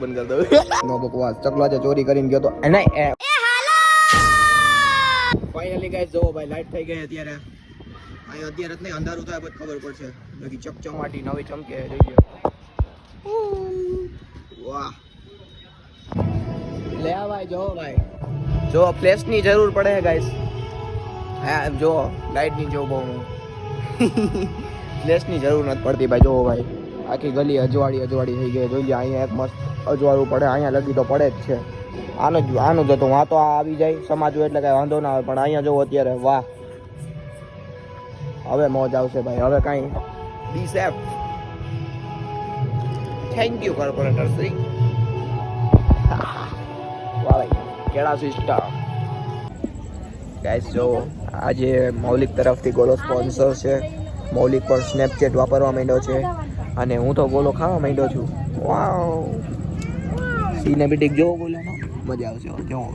બંધ કરી દઉં. નો બકવાસ. ચકલો આજે ચોરી કરીને ગયો તો એ નહીં એ. ફાઇનલી ગાઈસ જો ભાઈ લાઈટ થઈ ગઈ અત્યારે. અહીં અત્યારે જ નહીં અંધારું થાય પછી ખબર પડશે. બાકી ચકચમાટી નવી ચમકે જોઈએ વાહ. લે આ ભાઈ જો ભાઈ. જો ફ્લેશની જરૂર પડે ગાઈસ હા જો લાઈટની જો બહુ. ફ્લેશની જરૂર નથી પડતી ભાઈ જો ભાઈ. આખી ગલી અજવાળી અજવાળી થઈ ગઈ. જોઈએ અહીંયા એક મસ્ત અજવાળું પડે. અહીંયા લગી તો પડે જ છે. આનું જ આનું જ હતું. આ તો આ આવી જાય સમાજ એટલે કાંઈ વાંધો ના આવે. પણ અહીંયા જોવો અત્યારે, વાહ. હવે મોજ આવશે ભાઈ. હવે કાંઈ be safe thank you corporator Shri કેળા સિસ્ટમ ગાઈસ જો, આજે મૌલિક તરફથી ગોલો સ્પોન્સર છે. મૌલિક પર સ્નેપચેટ વાપરવા માંડ્યો છે. અને હું તો ગોલો ખાવા માંડ્યો છું. વાવ સિનેમેટિક જોવો ગોલાનો. મજા આવશે જોવો.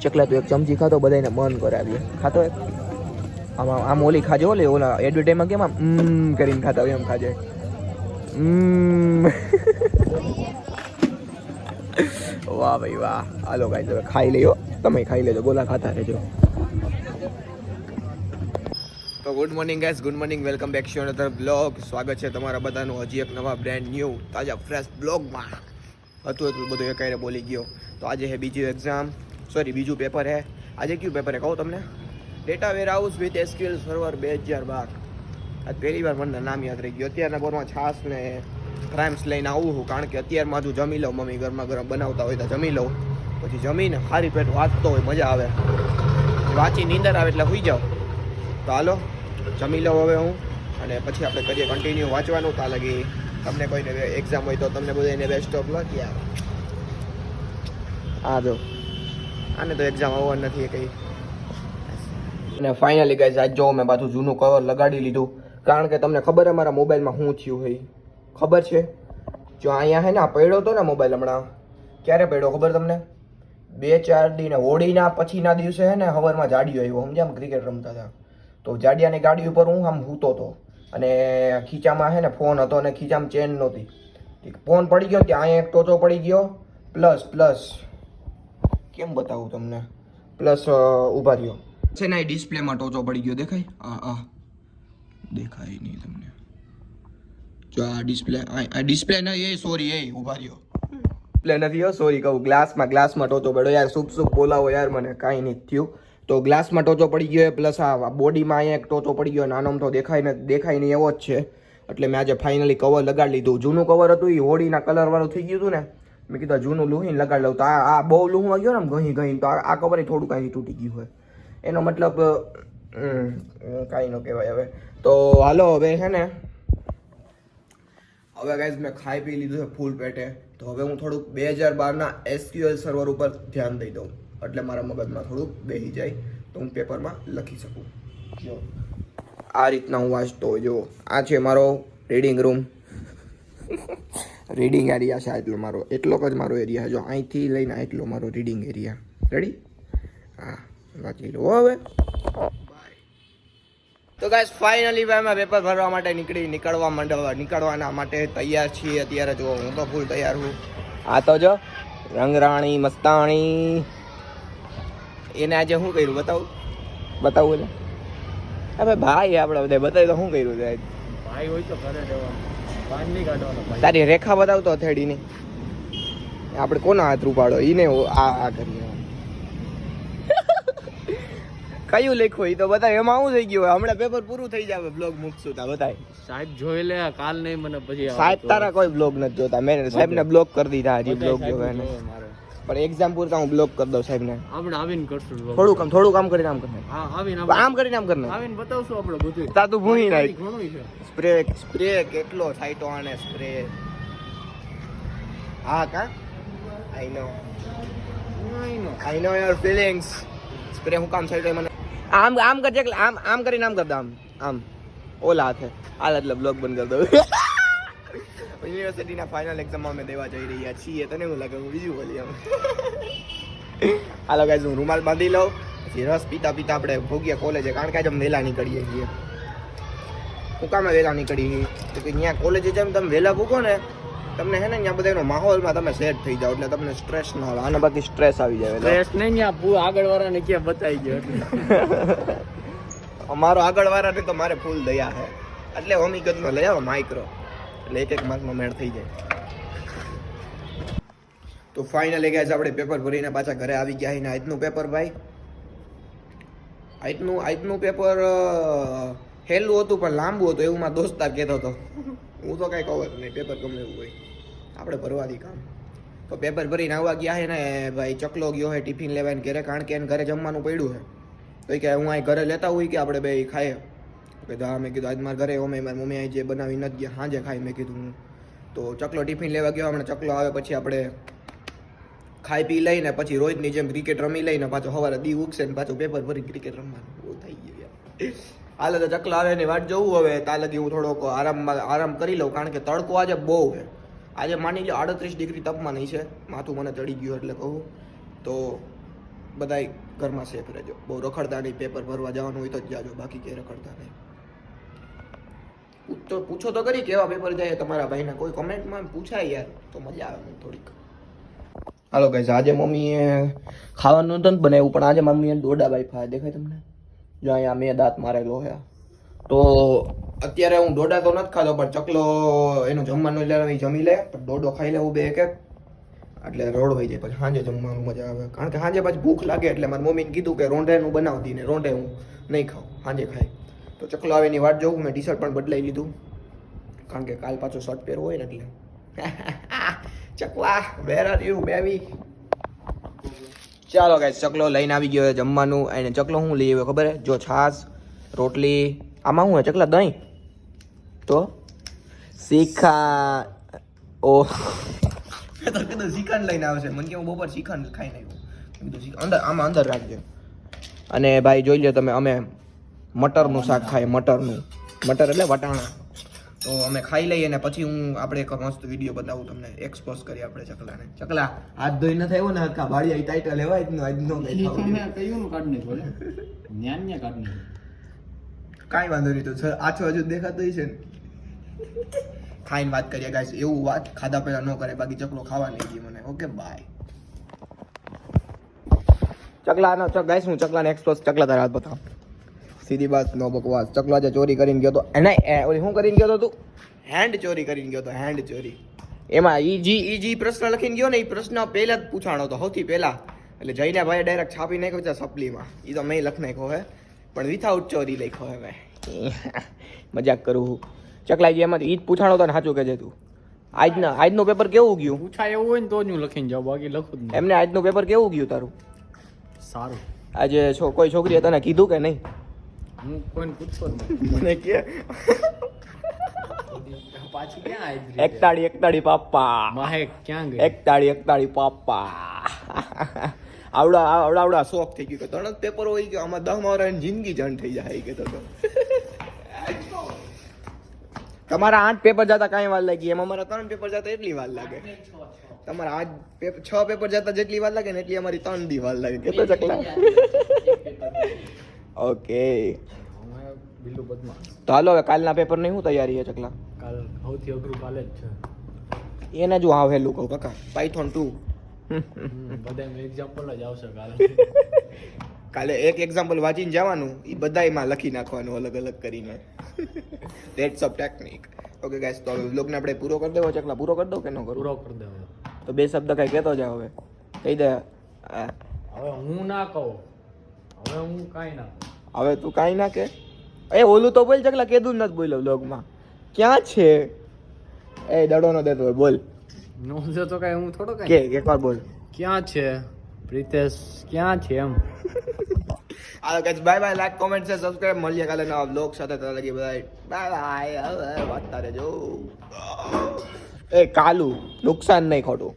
ચકલા તું એક ચમચી ખાતો બધાને મન કરાવીએ. ખાતો એક? આમાં, આમ ઓલી ખાજો ઓલે, ઓલા એડવર્ટાઈઝમાં કેમ આમ કરીને ખાતા હોય એમ ખાજે. વાહ ભાઈ, વાહ. હાલો ગાઈસ તમે ખાઈ લયો તમે ખાઈ લેજો, ગોલા ખાતા રહેજો. તો good morning guys good morning welcome back to another blog સ્વાગત છે તમારા બધાનું હજી એક નવા બ્રેન્ડ ન્યૂ તાજા ફ્રેશ બ્લોગમાં હતું એટલું બધું એકાયરે બોલી ગયો. તો આજે હે બીજું એક્ઝામ સોરી બીજું પેપર હે. આજે કયું પેપર હે? કહું તમને? Data warehouse with SQL server બે હજાર બાર. આજ પહેલી વાર મને નામ યાદ રહી ગયું. અત્યારના બોરમાં છાસ ને ક્રાઇમ્સ લઈને આવું છું કારણ કે અત્યારમાં જો જમી લઉં, મમ્મી ગરમા ગરમ બનાવતા હોય તો જમી લઉં. પછી જમીને, ખારી પેટ વાંચતો હોય, મજા આવે. વાંચી નીંદર આવે એટલે સુઈ જાઓ તો હાલો, જમી લઉં હવે હું, અને પછી આપણે કરીએ કન્ટિન્યુ વાંચવાનું. તા લગી તમને કોઈને એક્ઝામ હોય તો તમને બધાને બેસ્ટ ઓફ લક યાર. આ જો, આને તો એક્ઝામ આવવાનું નથી કંઈ. અને ફાઇનલી ગાઈઝ આજ જો મેં પાછું જૂનું કવર લગાડી લીધું. કારણ કે તમને ખબર છે મારા મોબાઈલમાં શું થયું હોય? ખબર છે? જો અહીંયા હે ને, આ પડ્યો હતો ને મોબાઈલ હમણાં. ક્યારે પડ્યો ખબર તમને? બે, ચાર દિને હોળીના પછીના દિવસે હે ને હવારમાં જાડિયો આવ્યો સમજ્યા? આમ ક્રિકેટ રમતા હતા. તો જાડિયાની ગાડી ઉપર હું આમ હૂતો હતો. અને ખીચામાં હે ને ફોન હતો અને ખીચામાં ચેન નહોતી. ફોન પડી ગયો ત્યાં અહીંયા એક ટોચો પડી ગયો. પ્લસ પ્લસ કેમ બતાવું તમને? પ્લસ ઊભા રહ્યો. છે ને ડિસ્પ્લેમાં ટોચો પડી ગયો, દેખાય? આ આ. દેખાય નહીં તમને. જો આ ડિસ્પ્લે આ ડિસ્પ્લે નહીં, એ સોરી એ, ઊભા રહ્યો. ડિસ્પ્લે નથી હો સોરી કહું. ગ્લાસમાં ગ્લાસમાં ટોચો પડ્યો. યાર સુખ સુખ બોલાવો યાર મને, કાંઈ નહીં થયું. તો ગ્લાસમાં ટોચો પડી ગયો પ્લસ આ બોડીમાં અહીંયા એક ટોચો પડી ગયો નાનો તો દેખાય ને, દેખાય નહીં એવો જ છે. એટલે મેં આજે ફાઇનલી કવર લગાડી લીધું. જૂનું કવર હતું એ હોળીના કલરવાળું થઈ ગયું હતું ને, મેં કીધું જૂનું લુહીને લગાડી લઉં. તો આ આ બહુ લુહવા ગયો ને ઘણી ઘણી, તો આ કવર થોડું કાંઈ તૂટી ગયું હોય. એનો મતલબ કાંઈ ન કહેવાય હવે. તો હાલો, હવે છે ને હવે ગાઈઝ મેં ખાઈ પી લીધું છે ફૂલ પેટે. તો હવે હું થોડુંક બે હજાર બારના એસક્યુએલ સર્વર ઉપર ધ્યાન દઈ દઉં. એટલે મારા મગજમાં થોડુંક બેસી જાય. તો હું પેપરમાં લખી શકું. જો. આ રીતના હું વાંચતો જો આ છે મારો રીડિંગ રૂમ રીડિંગ એરિયા છે એટલો મારો. એટલો જ મારો એરિયા જો, અહીંથી લઈને એટલો મારો રીડિંગ એરિયા રેડી હા, વાંચી લો. હવે. ગાઈસ ફાઇનલી ભાઈ અમે પેપર ભરવા માટે નીકળી નીકળવા માંડવા નીકળવાના માટે તૈયાર છીએ અત્યારે. જો હું તો ફૂલ તૈયાર છું. આ તો જો રંગરાણી મસ્તાણી. એને આજે શું કર્યું બતાવું? બતાવું એટલે. હવે ભાઈ આપણે બધા બતાવી તો શું કર્યું છે ભાઈ હોય તો ઘરે રહેવાનું. તારી રેખા બતાવતો હથેળીની. આપણે કોના હાથ રૂપાડો એને આ આ કરીએ. કયું લખ્યું એ તો બતાય એમાં આવું થઈ ગયું? હમણાં પેપર પૂરું થઈ જાવે બ્લોગ મૂકશું તા બતાય સાહેબ જોઈ લે કાલ નહીં મને પછી સાહેબ તારા કોઈ બ્લોગ નથી જોતા. મેં સાહેબને બ્લોક કરી દીધા હજી બ્લોગ જોવે પણ એક્ઝામ પૂરતા હું બ્લોક કરી દઉં સાહેબને. આપણે આવીને કરશું થોડું કામ થોડું કામ કરીને આમ કરીને. હા આવીને આમ કરીને આમ કરીને. આવીને બતાવશું આપણે બધું તા તું ભૂંઈ નાખ. ઘણું છે. સ્પ્રે સ્પ્રે કેટલો થાય તો આને સ્પ્રે હા કા? I know I know your feelings spray હું કામ તો મને આમ આમ કરજે આમ આમ કરીને આમ કરતા આમ. આમ. ઓલા હાથે. હાલ એટલે બ્લોગ બંધ કરી દઉં. યુનિવર્સિટીના ફાઇનલ એક્ઝામ અમે દેવા જઈ રહ્યા છીએ. તને એવું લાગે? હું બીજું બોલી આમ હાલો ગાઈઝ હું રૂમાલ બાંધી લઉં. પછી રસ પીતા પીતા આપણે ભોગીએ કોલેજે કારણ કે આજે અમે વહેલા નીકળીએ છીએ. હું કામે વહેલા નીકળી તો કે ત્યાં કોલેજે જેમ તમે વહેલા ભૂગો ને તમને હે ને ત્યાં બધા એનો માહોલમાં તમે સેટ થઈ જાઓ એટલે તમને સ્ટ્રેસ ન આવે. આના બાકી સ્ટ્રેસ આવી જાય સ્ટ્રેસ નહીં ને ભૂ આગળ વાળાને ક્યાં બતાવી ગયો એટલે. અમારો આગળ વાળાને તો મારે ફૂલ દયા છે એટલે હમીકતમાં લઈ આવો માઇક્રો એટલે એક એક માર્કનો મેળ થઈ જાય. તો ફાઇનલી ગયા આપણે પેપર ભરીને પાછા ઘરે આવી ગયા છે ને આજનું પેપર ભાઈ. આજનું આજનું પેપર હેલું હતું પણ લાંબુ હતું એવું મારા દોસ્તાર કહેતો હતો. હું તો કાંઈ કહું નહીં પેપર ગમે એવું હોય. આપણે ભરવાથી કામ. તો પેપર ભરીને આવવા ગયા છે ને, ભાઈ ચકલો ગયો હોય ટિફિન લેવાય ને ઘરે, કારણ કે એને ઘરે જમવાનું પડ્યું છે. તો કે હું અહીં ઘરે લેતા હોય કે આપણે બે ખાઈએ. કીધું, હા, મેં કીધું, આજ મારા ઘરે અમે, મારી મમ્મી અહીં જે બનાવી નથી ગયા સાંજે ખાઈ. મેં કીધું, હું. તો ચકલો ટિફિન લેવા ગયો, હમણાં ચકલો આવે પછી આપણે ખાઈ પી લઈને, પછી રોજની જેમ ક્રિકેટ રમી લઈને પાછો સવારે દી ઉગશે ને પાછું પેપર ભરી ક્રિકેટ રમવાનું. બહુ થઈ ગયું હાલે તો ચકલા આવે એની વાટ જોવું હવે તા હું થોડોક આરામમાં આરામ કરી લઉં, કારણ કે તડકો આજે બહુ છે. આજે માની લો આડત્રીસ ડિગ્રી તાપમાન છે માથું મને ચડી ગયું એટલે કહું. તો બધાય ઘરમાં સેફ રહેજો. બહુ રખડતા નહીં પેપર ભરવા જવાનું હોય તો જ જાજો, બાકી કે રખડતા નહીં. તો પૂછો તો કરી કેવા પેપર જાય તમારા ભાઈને, કોઈ કમેન્ટમાં પૂછાય યાર, તો મજા આવે થોડીક. હાલો કઈ આજે મમ્મીએ ખાવાનું નતું બનાવ્યું, પણ આજે મમ્મીએ દોડા બાઈફા દેખાય તમને? જો અહીંયા મેં દાંત મારેલો છે તો અત્યારે હું દોડા તો નથી ખાતો પણ ચકલો એનું જમવાનું એટલે જમી લે. પણ દોડો ખાઈ લેવું બે એક એટલે રોડ વહી જાય, પછી સાંજે જમવાનું મજા આવે. કારણ કે સાંજે પછી ભૂખ લાગે, એટલે મારી મમ્મીને કીધું કે રોંઢેનું બનાવતી ને રોંઢે હું નહીં ખાઉં, સાંજે ખાય. તો ચકલો આવે એની વાટ જોઉં, મેં ટી શર્ટ પણ બદલાઈ લીધું. કારણ કે કાલ પાછો શર્ટ પહેરવો હોય ને એટલે. ચકલા વેર આર યુ બેબી ચાલો ગાઈસ ચકલો લઈને આવી ગયો જમવાનું. અને ચકલો શું લઈ આવ્યો ખબર જો છાશ રોટલી. આમાં શું હે ચકલા? દહીં? તો? શીખા. ઓ. તો કીધું શ્રીખંડ લઈને આવશે. મને કે હું બપોર શ્રીખંડ ખાઈને આવ્યો. કીધું અંદર આમાં અંદર રાખજો. અને ભાઈ જોઈ લો તમે અમે મટરનું શાક ખાઈએ મટરનું. મટર એટલે વટાણા. તો અમે ખાઈ લઈએ ને પછી હું આપણે એક મસ્ત વીડિયો બતાવું તમને એક્સપોઝ કરીએ આપણે ચકલાને. ચકલા હાથ ધોઈ ન થયો ને હરકા બાળી ટાઈટલ લેવાય જ ન આજ નો કઈ તમે કયું કાઢ નહીં બોલે કાઢ નહીં કાંઈ વાંધો નહીં તો છ- આછો હજુ દેખાતો છે ખાઈને વાત કરીએ ગાઈસ એવું વાત ખાધા પહેલા ન કરે બાકી ચકલો ખાવા નહીં ગઈ મને. ઓકે બાય ચકલાનો ચક ગાઈસ હું ચકલાને એક્સપ્રેસ ચકલા તારા હાથ બતાવ. સીધી વાત નો બકવાસ. ચકલા જે ચોરી કરીને ગયો તો એને એ ઓલી શું કરીને ગયો તો તું? હેન્ડ ચોરી કરીને ગયો તો હેન્ડ ચોરી. એમાં ઈ જી ઈ જી પ્રશ્ન લખીને ગયો ને એ પ્રશ્ન પહેલા જ પૂછાણો તો સૌથી પહેલા. એટલે જઈને ભાઈ ડાયરેક્ટ છાપી નાખ્યો છે સપલીમાં. એ તો મેં લખ નાખ્યો હે પણ વિથઆઉટ ચોરી લખ્યો હે ભાઈ. મજાક કરું ચકલાજી એમાંથી ઈ જ પૂછાણો તો ને સાચું કહેજે તું. આજના આજનું પેપર કેવું ગયું? પૂછાય એવું હોય ને તો જ હું લખીને જાઉં બાકી લખું જ એમને આજનું પેપર કેવું ગયું તારું? સારું. આજે છો કોઈ છોકરીએ તને કીધું કે નહીં? હું કોઈને પૂછતો જ નહીં મને કે. પાછી ક્યાં આવી એકતાળી એકતાળી પાપા માહે ક્યાં ગઈ? એકતાળી એકતાળી પાપા આવડા આવડા આવડા શોખ થઈ ગયો કે ત્રણ જ પેપર હોય કે આમાં દહ મારા જિંદગી જણ થઈ જાય કે તો તમારા આઠ પેપર જતા કાંઈ વાર લાગી? એમાં અમારા ત્રણ પેપર જતા એટલી વાર લાગે. તમારા આઠ પેપર છ પેપર જતા જેટલી વાર લાગે ને એટલી અમારી ત્રણ દી વાર લાગે. કેટલો ચકલા? ઓકે બિલ્લુ બદમાં તો હાલો હવે કાલના પેપરની શું તૈયારી છે ચકલા? કાલ સૌથી અઘરું કાલે જ છે. એને જો આવેલું કહું કાકા. પાયથોન ટુ બધા એક્ઝામ્પલ જ આવશે કાલે. કાલે એક એક્ઝામ્પલ વાંચીને જવાનું એ બધાયમાં લખી નાખવાનું અલગ અલગ કરીને. That's of technique okay guys તો હવે વ્લોગને આપણે પૂરો કરી દેવો ચકલા. પૂરો કરી દો કે ન કરું? પૂરો કરી દેવો. તો બે શબ્દ કઈ કહેતો જાવ હવે. કહી દે. હવે હું ના કહું. હવે હું કાંઈ ના હવે તું કાંઈ ના કે? એ ઓલું તો બોલ ચકલા કેદું જ નથી બોલ્યો બ્લોગમાં ક્યાં છે? એ દડો નો દેતો હોય બોલ. નો તો કાંઈ હું થોડો કે કાંઈ એકવાર બોલ. ક્યાં છે? પ્રિતેશ ક્યાં છે એમ? Hello guys bye bye like comment છે સબસ્ક્રાઇબ મળીએ કાલે નવા બ્લોગ સાથે. ત્યાં લગી બાય બાય હવે વાંચતા રહેજો. એ કાલુ નુકસાન નહીં ખોટું.